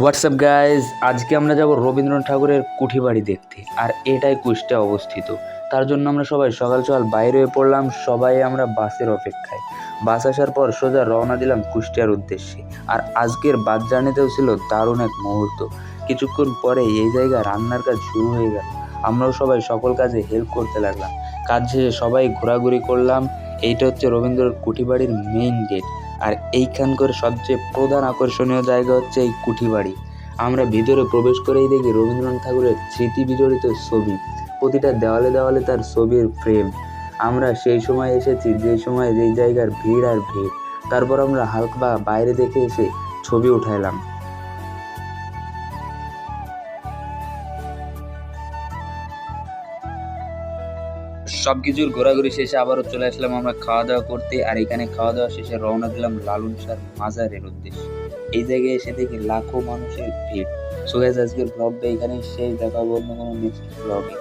WhatsApp guys আজকে আমরা যাব রবীন্দ্রনাথ ঠাকুরের কুঠি বাড়ি দেখতে, আর এটাই কুষ্টিয়া অবস্থিত। তার জন্য আমরা সবাই সকাল সকাল বাইরে হয়ে পড়লাম, সবাই আমরা বাসের অপেক্ষায়। বাস আসার পর সোজা রওনা দিলাম কুষ্টিয়ার উদ্দেশ্যে, আর আজকের বাস জার্নিতেও ছিল দারুণ এক মুহূর্ত। কিছুক্ষণ পরে এই জায়গায় রান্নার কাজ শুরু হয়ে গেল। আমরাও সবাই সকল কাজে হেল্প করতে লাগলাম। কাজ শেষে সবাই ঘোরাঘুরি করলাম। এইটা হচ্ছে রবীন্দ্রনাথ কুঠি বাড়ির মেইন গেট আর এইখানকার সবচেয়ে প্রধান আকর্ষণীয় জায়গা হচ্ছে এই কুঠিবাড়ি। আমরা ভিতরে প্রবেশ করেই দেখি রবীন্দ্রনাথ ঠাকুরের স্মৃতি বিজড়িত ছবি। প্রতিটা দেওয়ালে দেওয়ালে তার ছবির ফ্রেম আমরা সেই সময় এসেছি, যে সময় যেই জায়গার ভিড় আর ভিড়। তারপর আমরা হালকা বাইরে দেখে এসে ছবি উঠাইলাম। সব কিছুর ঘোরাঘুরি শেষে আবারও চলে আসলাম আমরা খাওয়া দাওয়া করতে, আর এখানে খাওয়া দাওয়া শেষে রওনা দিলাম লালন শাহ মাজারের উদ্দেশ্যে। এই জায়গায় এসে দেখি লাখো মানুষের ভিড়। সোহেজ আজকের ব্লগটা এখানেই শেষ দেখাবো অন্য কোনো নেক্সট ব্লগে